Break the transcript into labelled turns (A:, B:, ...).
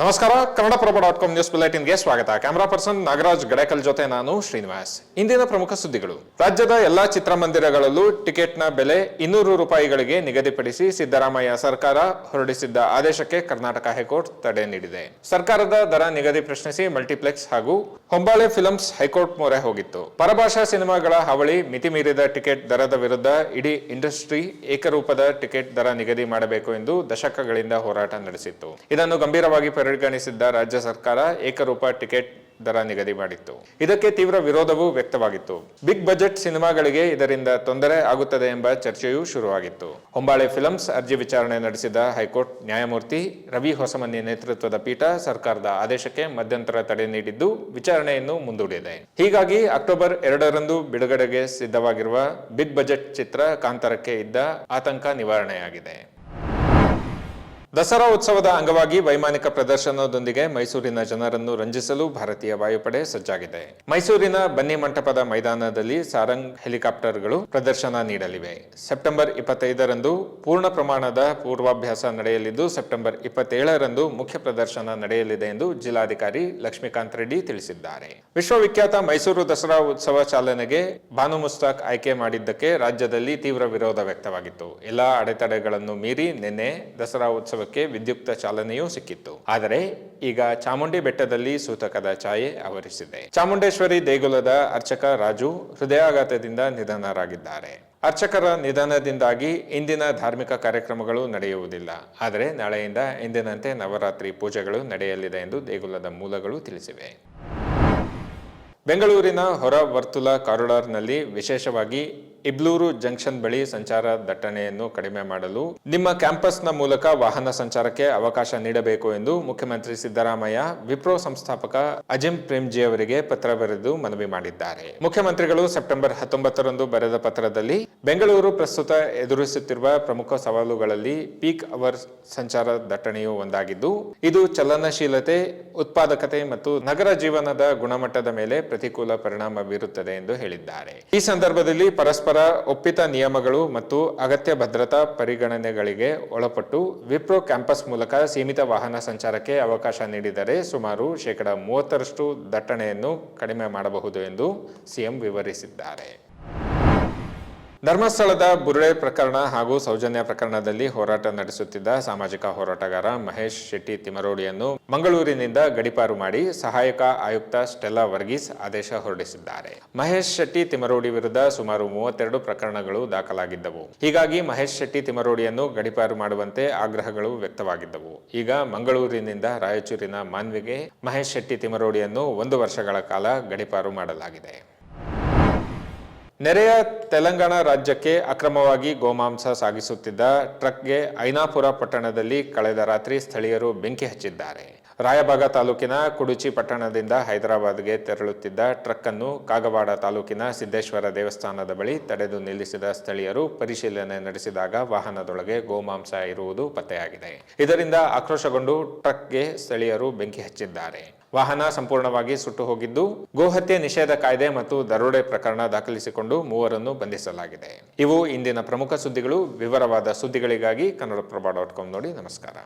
A: ನಮಸ್ಕಾರ Kannadaprabha dot com news ಬುಲೆಟಿನ್ಗೆ ಸ್ವಾಗತ. ಕ್ಯಾಮರಾ ಪರ್ಸನ್ ನಾಗರಾಜ್ ಗಡೇಕಲ್ ಜೊತೆ ನಾನು ಶ್ರೀನಿವಾಸ್. ಇಂದಿನ ಪ್ರಮುಖ ಸುದ್ದಿಗಳು. ರಾಜ್ಯದ ಎಲ್ಲಾ ಚಿತ್ರಮಂದಿರಗಳಲ್ಲೂ ಟಿಕೆಟ್ನ ಬೆಲೆ ಇನ್ನೂರು ರೂಪಾಯಿಗಳಿಗೆ ನಿಗದಿಪಡಿಸಿ ಸಿದ್ದರಾಮಯ್ಯ ಸರ್ಕಾರ ಹೊರಡಿಸಿದ್ದ ಆದೇಶಕ್ಕೆ ಕರ್ನಾಟಕ ಹೈಕೋರ್ಟ್ ತಡೆ ನೀಡಿದೆ. ಸರ್ಕಾರದ ದರ ನಿಗದಿ ಪ್ರಶ್ನಿಸಿ ಮಲ್ಟಿಪ್ಲೆಕ್ಸ್ ಹಾಗೂ ಹೊಂಬಾಳೆ ಫಿಲ್ಮ್ಸ್ ಹೈಕೋರ್ಟ್ ಮೊರೆ ಹೋಗಿತ್ತು. ಪರಭಾಷಾ ಸಿನಿಮಾಗಳ ಹಾವಳಿ ಮಿತಿ ಮೀರಿದ ಟಿಕೆಟ್ ದರದ ವಿರುದ್ಧ ಇಡೀ ಇಂಡಸ್ಟ್ರಿ ಏಕರೂಪದ ಟಿಕೆಟ್ ದರ ನಿಗದಿ ಮಾಡಬೇಕು ಎಂದು ದಶಕಗಳಿಂದ ಹೋರಾಟ ನಡೆಸಿತ್ತು. ಇದನ್ನು ಗಂಭೀರವಾಗಿ ಪರಿಗಣಿಸಿದ್ದ ರಾಜ್ಯ ಸರ್ಕಾರ ಏಕರೂಪ ಟಿಕೆಟ್ ದರ ನಿಗದಿ ಮಾಡಿತ್ತು. ಇದಕ್ಕೆ ತೀವ್ರ ವಿರೋಧವೂ ವ್ಯಕ್ತವಾಗಿತ್ತು. ಬಿಗ್ ಬಜೆಟ್ ಸಿನಿಮಾಗಳಿಗೆ ಇದರಿಂದ ತೊಂದರೆ ಆಗುತ್ತದೆ ಎಂಬ ಚರ್ಚೆಯೂ ಶುರುವಾಗಿತ್ತು. ಹೊಂಬಾಳೆ ಫಿಲ್ಮ್ಸ್ ಅರ್ಜಿ ವಿಚಾರಣೆ ನಡೆಸಿದ ಹೈಕೋರ್ಟ್ ನ್ಯಾಯಮೂರ್ತಿ ರವಿ ಹೊಸಮನಿ ನೇತೃತ್ವದ ಪೀಠ ಸರ್ಕಾರದ ಆದೇಶಕ್ಕೆ ಮಧ್ಯಂತರ ತಡೆ ನೀಡಿದ್ದು ವಿಚಾರಣೆಯನ್ನು ಮುಂದೂಡಿದೆ. ಹೀಗಾಗಿ ಅಕ್ಟೋಬರ್ ಎರಡರಂದು ಬಿಡುಗಡೆಗೆ ಸಿದ್ಧವಾಗಿರುವ ಬಿಗ್ ಬಜೆಟ್ ಚಿತ್ರ ಕಾಂತಾರಕ್ಕೆ ಇದ್ದ ಆತಂಕ ನಿವಾರಣೆಯಾಗಿದೆ. ದಸರಾ ಉತ್ಸವದ ಅಂಗವಾಗಿ ವೈಮಾನಿಕ ಪ್ರದರ್ಶನದೊಂದಿಗೆ ಮೈಸೂರಿನ ಜನರನ್ನು ರಂಜಿಸಲು ಭಾರತೀಯ ವಾಯುಪಡೆ ಸಜ್ಜಾಗಿದೆ. ಮೈಸೂರಿನ ಬನ್ನಿ ಮಂಟಪದ ಮೈದಾನದಲ್ಲಿ ಸಾರಂಗ್ ಹೆಲಿಕಾಪ್ಟರ್ಗಳು ಪ್ರದರ್ಶನ ನೀಡಲಿವೆ. ಸೆಪ್ಟೆಂಬರ್ ಇಪ್ಪತ್ತೈದರಂದು ಪೂರ್ಣ ಪ್ರಮಾಣದ ಪೂರ್ವಾಭ್ಯಾಸ ನಡೆಯಲಿದ್ದು, ಸೆಪ್ಟೆಂಬರ್ ಇಪ್ಪತ್ತೇಳರಂದು ಮುಖ್ಯ ಪ್ರದರ್ಶನ ನಡೆಯಲಿದೆ ಎಂದು ಜಿಲ್ಲಾಧಿಕಾರಿ ಲಕ್ಷ್ಮೀಕಾಂತ್ ರೆಡ್ಡಿ ತಿಳಿಸಿದ್ದಾರೆ. ವಿಶ್ವವಿಖ್ಯಾತ ಮೈಸೂರು ದಸರಾ ಉತ್ಸವ ಚಾಲನೆಗೆ ಭಾನು ಮುಸ್ತಾಕ್ ಆಯ್ಕೆ ಮಾಡಿದ್ದಕ್ಕೆ ರಾಜ್ಯದಲ್ಲಿ ತೀವ್ರ ವಿರೋಧ ವ್ಯಕ್ತವಾಗಿತ್ತು. ಎಲ್ಲಾ ಅಡೆತಡೆಗಳನ್ನು ಮೀರಿ ನಿನ್ನೆ ದಸರಾ ಉತ್ಸವಕ್ಕೆ ವಿದ್ಯುಕ್ತ ಚಾಲನೆಯೂ ಸಿಕ್ಕಿತ್ತು. ಆದರೆ ಈಗ ಚಾಮುಂಡಿ ಬೆಟ್ಟದಲ್ಲಿ ಸೂತಕದ ಛಾಯೆ ಆವರಿಸಿದೆ. ಚಾಮುಂಡೇಶ್ವರಿ ದೇಗುಲದ ಅರ್ಚಕ ರಾಜು ಹೃದಯಾಘಾತದಿಂದ ನಿಧನರಾಗಿದ್ದಾರೆ. ಅರ್ಚಕರ ನಿಧನದಿಂದಾಗಿ ಇಂದಿನ ಧಾರ್ಮಿಕ ಕಾರ್ಯಕ್ರಮಗಳು ನಡೆಯುವುದಿಲ್ಲ. ಆದರೆ ನಾಳೆಯಿಂದ ಎಂದಿನಂತೆ ನವರಾತ್ರಿ ಪೂಜೆಗಳು ನಡೆಯಲಿದೆ ಎಂದು ದೇಗುಲದ ಮೂಲಗಳು ತಿಳಿಸಿವೆ. ಬೆಂಗಳೂರಿನ ಹೊರ ವರ್ತುಲ ಕಾರಿಡಾರ್ನಲ್ಲಿ ವಿಶೇಷವಾಗಿ ಇಬ್ಲೂರು ಜಂಕ್ಷನ್ ಬಳಿ ಸಂಚಾರ ದಟ್ಟಣೆಯನ್ನು ಕಡಿಮೆ ಮಾಡಲು ನಿಮ್ಮ ಕ್ಯಾಂಪಸ್ನ ಮೂಲಕ ವಾಹನ ಸಂಚಾರಕ್ಕೆ ಅವಕಾಶ ನೀಡಬೇಕು ಎಂದು ಮುಖ್ಯಮಂತ್ರಿ ಸಿದ್ದರಾಮಯ್ಯ, ವಿಪ್ರೋ ಸಂಸ್ಥಾಪಕ ಅಜಿಂ ಪ್ರೇಮ್ಜಿ ಅವರಿಗೆ ಪತ್ರ ಬರೆದು ಮನವಿ ಮಾಡಿದ್ದಾರೆ. ಮುಖ್ಯಮಂತ್ರಿಗಳು ಸೆಪ್ಟೆಂಬರ್ ಹತ್ತೊಂಬತ್ತರಂದು ಬರೆದ ಪತ್ರದಲ್ಲಿ, ಬೆಂಗಳೂರು ಪ್ರಸ್ತುತ ಎದುರಿಸುತ್ತಿರುವ ಪ್ರಮುಖ ಸವಾಲುಗಳಲ್ಲಿ ಪೀಕ್ ಅವರ್ ಸಂಚಾರ ದಟ್ಟಣೆಯು ಒಂದಾಗಿದ್ದು, ಇದು ಚಲನಶೀಲತೆ, ಉತ್ಪಾದಕತೆ ಮತ್ತು ನಗರ ಜೀವನದ ಗುಣಮಟ್ಟದ ಮೇಲೆ ಪ್ರತಿಕೂಲ ಪರಿಣಾಮ ಬೀರುತ್ತದೆ ಎಂದು ಹೇಳಿದ್ದಾರೆ. ಈ ಸಂದರ್ಭದಲ್ಲಿ ಪರಸ್ಪರ ಒಪ್ಪಿತ ನಿಯಮಗಳು ಮತ್ತು ಅಗತ್ಯ ಭದ್ರತಾ ಪರಿಗಣನೆಗಳಿಗೆ ಒಳಪಟ್ಟು ವಿಪ್ರೋ ಕ್ಯಾಂಪಸ್ ಮೂಲಕ ಸೀಮಿತ ವಾಹನ ಸಂಚಾರಕ್ಕೆ ಅವಕಾಶ ನೀಡಿದರೆ ಸುಮಾರು ಶೇಕಡ ಮೂವತ್ತರಷ್ಟು ದಟ್ಟಣೆಯನ್ನು ಕಡಿಮೆ ಮಾಡಬಹುದು ಎಂದು ಸಿಎಂ ವಿವರಿಸಿದ್ದಾರೆ. ಧರ್ಮಸ್ಥಳದ ಬುರುಡೆ ಪ್ರಕರಣ ಹಾಗೂ ಸೌಜನ್ಯ ಪ್ರಕರಣದಲ್ಲಿ ಹೋರಾಟ ನಡೆಸುತ್ತಿದ್ದ ಸಾಮಾಜಿಕ ಹೋರಾಟಗಾರ ಮಹೇಶ್ ಶೆಟ್ಟಿ ತಿಮರೋಡಿಯನ್ನು ಮಂಗಳೂರಿನಿಂದ ಗಡಿಪಾರು ಮಾಡಿ ಸಹಾಯಕ ಆಯುಕ್ತ ಸ್ಟೆಲ್ಲಾ ವರ್ಗೀಸ್ ಆದೇಶ ಹೊರಡಿಸಿದ್ದಾರೆ. ಮಹೇಶ್ ಶೆಟ್ಟಿ ತಿಮರೋಡಿ ವಿರುದ್ಧ ಸುಮಾರು ಮೂವತ್ತೆರಡು ಪ್ರಕರಣಗಳು ದಾಖಲಾಗಿದ್ದವು. ಹೀಗಾಗಿ ಮಹೇಶ್ ಶೆಟ್ಟಿ ತಿಮರೋಡಿಯನ್ನು ಗಡಿಪಾರು ಮಾಡುವಂತೆ ಆಗ್ರಹಗಳು ವ್ಯಕ್ತವಾಗಿದ್ದವು. ಈಗ ಮಂಗಳೂರಿನಿಂದ ರಾಯಚೂರಿನ ಮಾನ್ವಿಗೆ ಮಹೇಶ್ ಶೆಟ್ಟಿ ತಿಮರೋಡಿಯನ್ನು ಒಂದು ವರ್ಷಗಳ ಕಾಲ ಗಡಿಪಾರು ಮಾಡಲಾಗಿದೆ. ನೆರೆಯ ತೆಲಂಗಾಣ ರಾಜ್ಯಕ್ಕೆ ಅಕ್ರಮವಾಗಿ ಗೋಮಾಂಸ ಸಾಗಿಸುತ್ತಿದ್ದ ಟ್ರಕ್ಗೆ ಐನಾಪುರ ಪಟ್ಟಣದಲ್ಲಿ ಕಳೆದ ರಾತ್ರಿ ಸ್ಥಳೀಯರು ಬೆಂಕಿ ಹಚ್ಚಿದ್ದಾರೆ. ರಾಯಬಾಗ ತಾಲೂಕಿನ ಕುಡುಚಿ ಪಟ್ಟಣದಿಂದ ಹೈದರಾಬಾದ್ಗೆ ತೆರಳುತ್ತಿದ್ದ ಟ್ರಕ್ ಅನ್ನು ಕಾಗವಾಡ ತಾಲೂಕಿನ ಸಿದ್ದೇಶ್ವರ ದೇವಸ್ಥಾನದ ಬಳಿ ತಡೆದು ನಿಲ್ಲಿಸಿದ ಸ್ಥಳೀಯರು ಪರಿಶೀಲನೆ ನಡೆಸಿದಾಗ ವಾಹನದೊಳಗೆ ಗೋಮಾಂಸ ಇರುವುದು ಪತ್ತೆಯಾಗಿದೆ. ಇದರಿಂದ ಆಕ್ರೋಶಗೊಂಡು ಟ್ರಕ್ಗೆ ಸ್ಥಳೀಯರು ಬೆಂಕಿ ಹಚ್ಚಿದ್ದಾರೆ. ವಾಹನ ಸಂಪೂರ್ಣವಾಗಿ ಸುಟ್ಟು ಹೋಗಿದ್ದು ಗೋಹತ್ಯೆ ನಿಷೇಧ ಕಾಯ್ದೆ ಮತ್ತು ದರೋಡೆ ಪ್ರಕರಣ ದಾಖಲಿಸಿಕೊಂಡು ಮೂವರನ್ನು ಬಂಧಿಸಲಾಗಿದೆ. ಇವು ಇಂದಿನ ಪ್ರಮುಖ ಸುದ್ದಿಗಳು. ವಿವರವಾದ ಸುದ್ದಿಗಳಿಗಾಗಿ ಕನ್ನಡಪ್ರಭ ಡಾಟ್ ಕಾಮ್ ನೋಡಿ ನಮಸ್ಕಾರ.